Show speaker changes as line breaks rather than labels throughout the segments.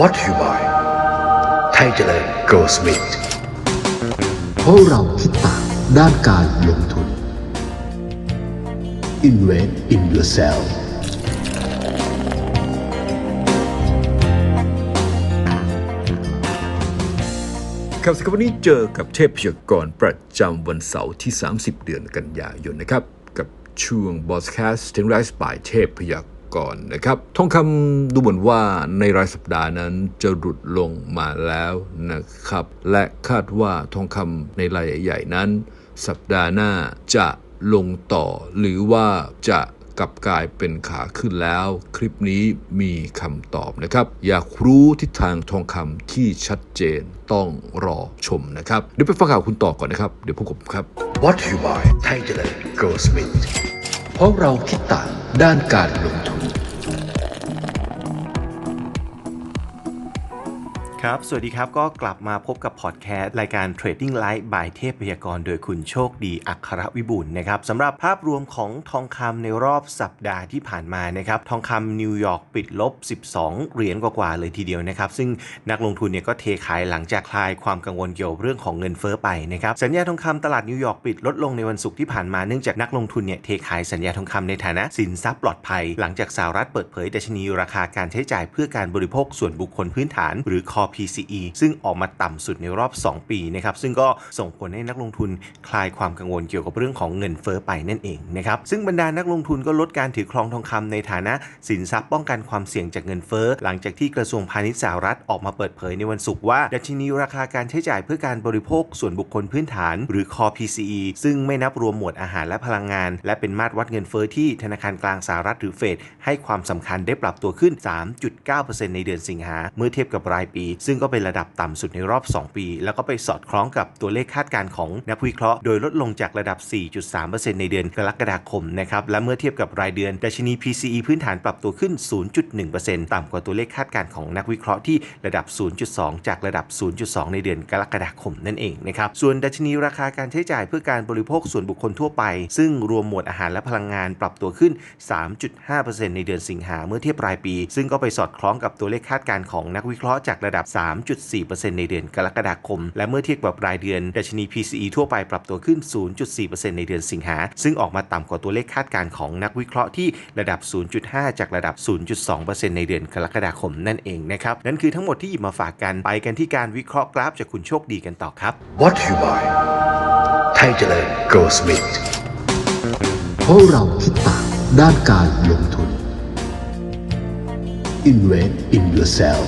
What you buy ไทยเจริญ Go Smith
เพราะเราคิดต่างด้านการลงทุน Invest in yourself
ครับสำหรับวันนี้เจอกับเทพพยากรณ์ประจำวันเสาร์ที่ 30 เดือนกันยายนนะครับ กับช่วงบอสแคสต์ถึงไลฟ์สไตล์เทพพยาก รณ์นะครับทองคำดูเหมือนว่าในรายสัปดาห์นั้นจะหลุดลงมาแล้วนะครับ และคาดว่าทองคำในรายใหญ่ๆนั้น สัปดาห์หน้าจะลงต่อ หรือว่าจะกลับกลายเป็นขาขึ้นแล้ว คลิปนี้มีคำตอบนะครับ อยากรู้ทิศทางทองคำที่ชัดเจนต้องรอชมนะครับ เดี๋ยวไปฟังข่าวคุณต่อก่อนนะครับ เดี๋ยวพบกับผมครับ
What you buy ไทยเจริญ Go Smith
เพราะเราคิดต่างด้านการลงทุน
ครับ สวัสดีครับ ก็กลับมาพบกับพอดแคสต์รายการ Trading Light by เทพพยากรโดยคุณโชคดีอัครวิบูลย์นะครับสำหรับภาพรวมของทองคำในรอบสัปดาห์ที่ผ่านมานะครับ ทองคำนิวยอร์กปิดลบ 12 เหรียญกว่าๆเลยทีเดียวนะครับ ซึ่งนักลงทุนเนี่ยก็เทขายหลังจากคลายความกังวลเกี่ยวกับเรื่องของเงินเฟ้อไปนะครับ สัญญาทองคำตลาดนิวยอร์กปิดลดลงในวันศุกร์ที่ผ่านมาเนื่องจากนักลงทุนเนี่ยเทขายสัญญาทองคำในฐานะสินทรัพย์ปลอดภัย หลังจากสหรัฐเปิดเผยดัชนีราคาการใช้จ่ายเพื่อการบริโภคส่วนบุคคลพื้นฐาน หรือ Core PCE ซึ่งออกมาต่ำสุดในรอบ 2 ปีนะครับซึ่งก็ส่งผลให้นักลงทุนคลายความกังวลเกี่ยวกับเรื่องของเงินเฟ้อไปนั่นเองนะครับซึ่งบรรดานักลงทุนก็ลดการถือครองทองคำในฐานะสินทรัพย์ป้องกันความเสี่ยงจากเงินเฟ้อหลังจากที่กระทรวงพาณิชย์สหรัฐออกมาเปิดเผยในวันศุกร์ว่าดัชนีราคาการใช้จ่ายเพื่อการบริโภคส่วนบุคคลพื้นฐาน หรือ Core PCE ซึ่งไม่นับรวมหมวดอาหารและพลังงาน และเป็นมาตรวัดเงินเฟ้อที่ธนาคารกลางสหรัฐหรือเฟดให้ความสำคัญได้ปรับตัวขึ้น 3.9%ในเดือนสิงหาเมื่อเทียบกับรายปีซึ่งก็เป็นระดับต่ำสุดในรอบ 2 ปี แล้วก็ไปสอดคล้องกับตัวเลขคาดการณ์ของนักวิเคราะห์โดยลดลงจากระดับ 4.3%ในเดือนกรกฎาคมนะครับและเมื่อเทียบกับรายเดือนดัชนี PCE พื้นฐานปรับตัวขึ้น 0.1%ต่ำกว่าตัวเลขคาดการณ์ของนักวิเคราะห์ที่ระดับ 0.2 จากระดับ 0.2 ในเดือนกรกฎาคมนั่นเองนะครับส่วนดัชนีราคาการใช้จ่ายเพื่อการบริโภคส่วนบุคคลทั่วไป ซึ่งรวมหมวดอาหารและพลังงานปรับตัวขึ้น 3.5%ในเดือนสิงหาเมื่อเทียบรายปี ซึ่งก็ไปสอดคล้องกับตัวเลขคาดการณ์ของนักวิเคราะห์จากระดับ3.4%ในเดือนกรกฎาคม และเมื่อเทียบกับรายเดือนดัชนี PCE ทั่วไปปรับตัวขึ้น 0.4%ในเดือนสิงหา ซึ่งออกมาต่ำกว่าตัวเลขคาดการณ์ของนักวิเคราะห์ที่ระดับ 0.5 จากระดับ 0.2%ในเดือนกรกฎาคมนั่นเองนะครับ นั่นคือทั้งหมดที่หยิบมาฝากกันไปกันที่การวิเคราะห์กราฟจากคุณโชคดีกันต่อครับ
What you buy ไทยเจริญ Go Smith
เพราะเราคิดต่างด้านการลงทุน Invest in yourself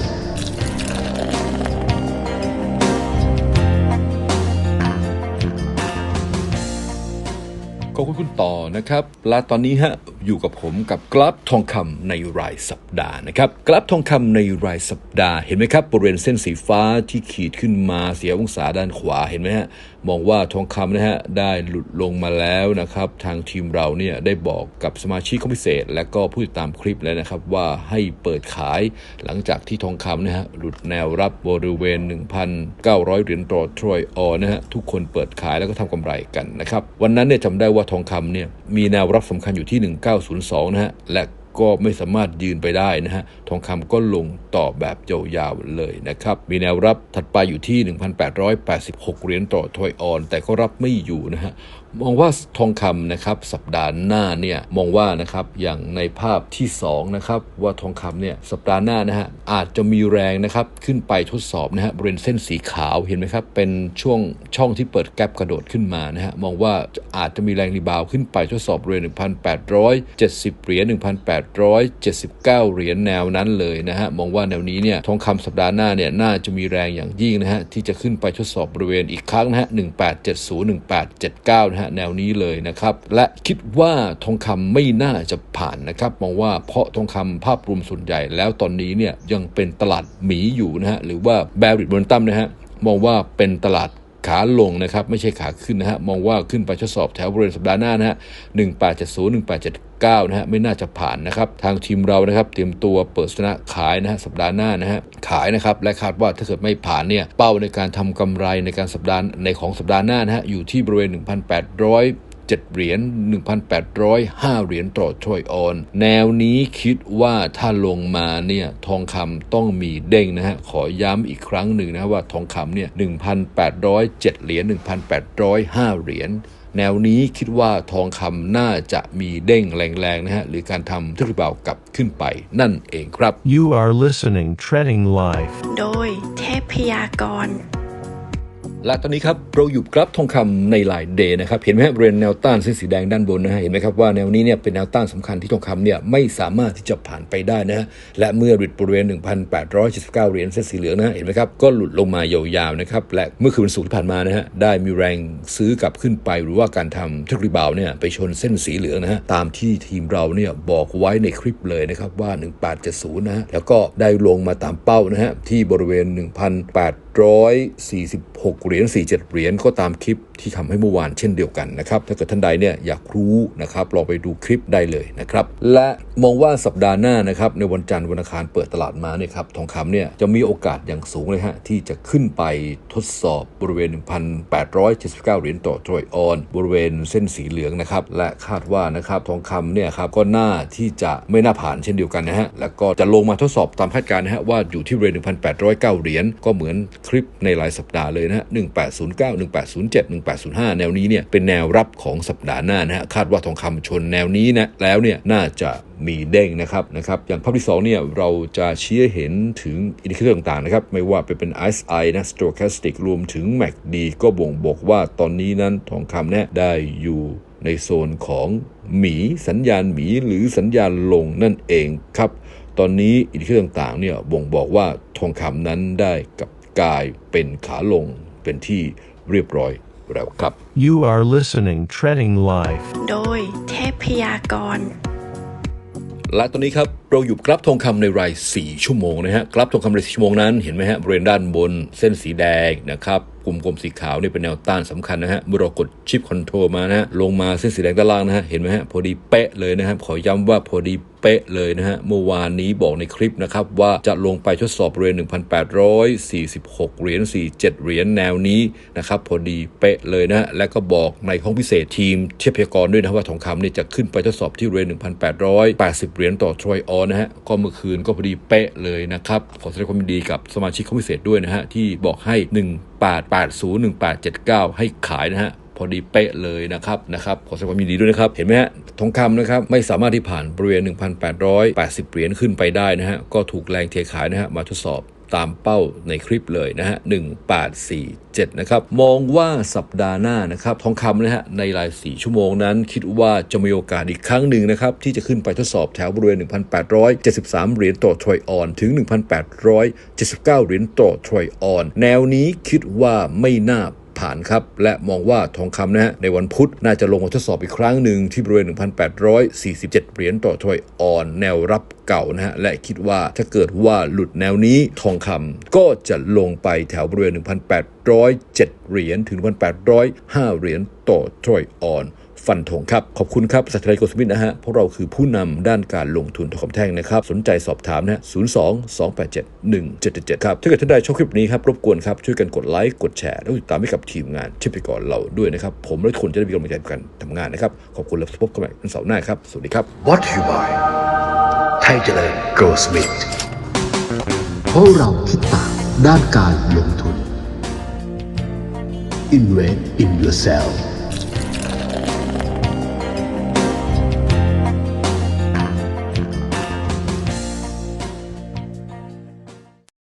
ขอบคุณคุณต่อนะครับ และตอนนี้ฮะอยู่กับผมกับกราฟทองคำในรายสัปดาห์นะครับกราฟทองคำในรายสัปดาห์เห็นไหมครับบริเวณเส้นสีฟ้าที่ขีดขึ้นมาเสียองศาด้านขวาเห็นไหมฮะมองว่าทองคำนะฮะได้หลุดลงมาแล้วนะครับทางทีมเราเนี่ยได้บอกกับสมาชิกคอพิเศษ และก็ผู้ติดตามคลิปแล้วนะครับว่าให้เปิดขายหลังจากที่ทองคำนะฮะหลุดแนวรับบริเวณ 1,900เหรียญต่อทรอยออนนะฮะทุกคนเปิดขายแล้วก็ทำกำไรกันนะครับวันนั้นเนี่ยจำได้ว่าทองคำเนี่ยมีแนวรับสำคัญอยู่ที่902 นะฮะ และก็ไม่สามารถยืนไปได้นะฮะ ทองคำก็ลงต่อแบบยาวๆเลยนะครับ มีแนวรับถัดไปอยู่ที่ 1,886 เหรียญต่อทอยออน แต่ก็รับไม่อยู่นะฮะมองว่าทองคำนะครับสัปดาห์หน้าเนี่ยมองว่านะครับอย่างในภาพที่2นะครับว่าทองคำเนี่ยสัปดาห์หน้านะฮะอาจจะมีแรงนะครับขึ้นไปทดสอบนะฮะบริเวณเส้นสีขาวเห็นไหมครับเป็นช่วงช่องที่เปิดแกลบกระโดดขึ้นมานะฮะมองว่าอาจจะมีแรงรีบาวขึ้นไปทดสอบบริเวณ1,870เหรียญ1,879เหรียญแนวนั้นเลยนะฮะมองว่าแนวนี้เนี่ยทองคำสัปดาห์หน้าเนี่ยน่าจะมีแรงอย่างยิ่งนะฮะที่จะขึ้นไปทดสอบบริเวณอีกครั้งนะฮะ1870 1879นะฮะแนวนี้เลยนะครับ และคิดว่าทองคำไม่น่าจะผ่านนะครับมองว่าเพราะทองคำภาพรวมส่วนใหญ่แล้วตอนนี้เนี่ยยังเป็นตลาดหมีอยู่นะฮะหรือว่าแบริดบนตั้มนะฮะมองว่าเป็นตลาด ขาลงนะครับ ไม่ใช่ขาขึ้นนะฮะ มองว่าขึ้นไปทดสอบแถวบริเวณสัปดาห์หน้านะฮะ1870 1879 นะฮะ ไม่น่าจะผ่านนะครับ ทางทีมเรานะครับ เตรียมตัวเปิดชนะขายนะฮะสัปดาห์หน้านะฮะ ขายนะครับ และคาดว่าถ้าเกิดไม่ผ่านเนี่ย เป้าในการทำกำไรในการสัปดาห์ในของสัปดาห์หน้านะฮะ อยู่ที่บริเวณ 1,800 7 เหรียญ 1,805 เหรียญต่อทรอยออน แนวนี้คิดว่าถ้าลงมาเนี่ยทองคำต้องมีเด้งนะฮะ ขอย้ำอีกครั้งหนึ่งนะว่าทองคำเนี่ย 1,807 เหรียญ 1,805 เหรียญแนวนี้คิดว่าทองคำน่าจะมีเด้งแรงๆนะฮะหรือการทำธุรกิจเบากลับขึ้นไปนั่นเองครับ
You are listening Treading Life.
โดยเทพยากร
และตอนนี้ครับเราอยู่กราฟทองคำในหลายเดย์นะครับเห็นไหมครับบริเวณแนวต้านเส้นสีแดงด้านบนนะฮะเห็นไหมครับว่าแนวนี้เนี่ยเป็นแนวต้านสำคัญที่ทองคำเนี่ยไม่สามารถที่จะผ่านไปได้นะฮะและเมื่อหลุดบริเวณ 1,879เหรียญเส้นสีเหลืองนะเห็นไหมครับก็หลุดลงมายาวๆนะครับและเมื่อคืนวันศุกร์ที่ผ่านมานะฮะได้มีแรงซื้อกลับขึ้นไปหรือว่าการทำเทคนิบาวเนี่ยไปชนเส้นสีเหลืองนะฮะตามที่ทีมเราเนี่ยบอกไว้ในคลิปเลยนะครับว่า 1870นะฮะแล้วก็ได้ลงมาตามเป้านะฮะที่บริเวณ 1,846เหรียญ47เหรียญก็ตามคลิปที่ทำให้เมื่อวานเช่นเดียวกันนะครับถ้าเกิดท่านใดเนี่ยอยากรู้นะครับลองไปดูคลิปได้เลยนะครับและมองว่าสัปดาห์หน้านะครับในวันจันทร์วันอังคารเปิดตลาดมาเนี่ยครับทองคำเนี่ยจะมีโอกาสอย่างสูงเลยฮะที่จะขึ้นไปทดสอบบริเวณ 1,879เหรียญต่อทรอยออน บริเวณเส้นสีเหลืองนะครับและคาดว่านะครับทองคำเนี่ยครับก็น่าที่จะไม่น่าผ่านเช่นเดียวกันนะฮะแล้วก็จะลงมาทดสอบตามคาดการณ์นะฮะว่าอยู่ที่บริเวณ1,809เหรียญก็เหมือนคลิปในหลายสัปดาห์เลยนะฮะ1809 1807 1805 แนวนี้เนี่ยเป็นแนวรับของสัปดาห์หน้านะฮะคาดว่าทองคำชนแนวนี้นะแล้วเนี่ยน่าจะมีเด้งนะครับนะครับอย่างภาพที่2เนี่ยเราจะเชี้ให้เห็นถึงอินดิเคเตอร์ต่างๆนะครับไม่ว่าไปเป็น RSI นะ Stochastic รวมถึง MACD ก็บ่งบอกว่าตอนนี้นั้นทองคำเนี่ยได้อยู่ในโซนของหมีสัญญาณหมีหรือสัญญาณลงนั่นเองครับ ตอนนี้อินดิเคเตอร์ต่างๆเนี่ยบ่งบอกว่าทองคำนั้นได้กับกลายเป็นขาลง เป็นที่เรียบร้อยแล้วครับ
You are listening Treading Life.
โดยเทพยากร
และตอนนี้ครับเราอยู่กราฟทองคำในราย 4 ชั่วโมงนะฮะกราฟทองคำใน4ชั่วโมงนั้นเห็นไหมฮะบริเวณด้านบนเส้นสีแดงนะครับกลุ่มกลมสีขาวนี่เป็นแนวต้านสำคัญนะฮะเมื่อเรากดชิปคอนโทรมานะฮะลงมาเส้นสีแดงด้านล่างนะฮะเห็นไหมฮะพอดีเป๊ะเลยนะครับขอย้ำว่าพอดีเป๊ะเลยนะฮะเมื่อวานนี้บอกในคลิปนะครับว่าจะลงไปทดสอบบริเวณ1,846 เหรียญ47 เหรียญแนวนี้นะครับพอดีเป๊ะเลยนะฮะและก็บอกในห้องพิเศษทีมเทียบพยากรด้วยนะว่าทองคำนี่จะขึ้นไปทดสอบที่บริเวณ1,880 เหรียญต่อทรอยออนนะฮะก็เมื่อคืนก็พอดีเป๊ะเลยนะครับ ขอแสดงความยินดีกับสมาชิกห้องพิเศษด้วยนะฮะ ที่บอกให้ 1880 1879 ให้ขายนะฮะพอดีเป๊ะเลยนะครับนะครับขอแสดงความยินดีด้วยนะครับ เห็นไหมฮะทองคำนะครับไม่สามารถที่ผ่านบริเวณ 1,880 เหรียญขึ้นไปได้นะฮะก็ถูกแรงเทขายนะฮะมาทดสอบ ตามเป้าในคลิปเลยนะฮะ 1847 นะครับ มองว่าสัปดาห์หน้านะครับ ทองคำนะฮะ ในราย 4 ชั่วโมงนั้น คิดว่าจะมีโอกาสอีกครั้งหนึ่งนะครับ ที่จะขึ้นไปทดสอบแถวบริเวณ 1,873 เหรียญต่อทรอยออน ถึง 1,879 เหรียญต่อทรอยออน แนวนี้คิดว่าไม่น่า ผ่านครับ และมองว่าทองคำนะฮะในวันพุธน่าจะลงมาทดสอบอีกครั้งหนึ่งที่บริเวณ 1,847 เหรียญต่อทอยออนแนวรับเก่านะฮะและคิดว่าถ้าเกิดว่าหลุดแนวนี้ทองคำก็จะลงไปแถวบริเวณ 1,807 เหรียญถึง 1,805 เหรียญต่อทอยออน ฟันธงครับ ขอบคุณครับสัตว์ไทยโกสมิธนะฮะพวกเราคือผู้นำด้านการลงทุนทองคำแท่งนะครับ สนใจสอบถามนะฮะ02 287 1777ครับ ถ้าเกิดท่านใดชอบคลิปนี้ครับ รบกวนครับ ช่วยกันกดไลค์กดแชร์แล้วติดตามให้กับทีมงานชิปไปก่อนเราด้วยนะครับ ผมและทุกคนจะได้มีกำลังใจในการทำงานนะครับ ขอบคุณและพบกันใหม่วันเสาร์หน้าครับ สวัสดีครับ
What you buy ไทยเจริญ Go Smith
เพราะเราคิดต่างด้านการลงทุน Invest in yourself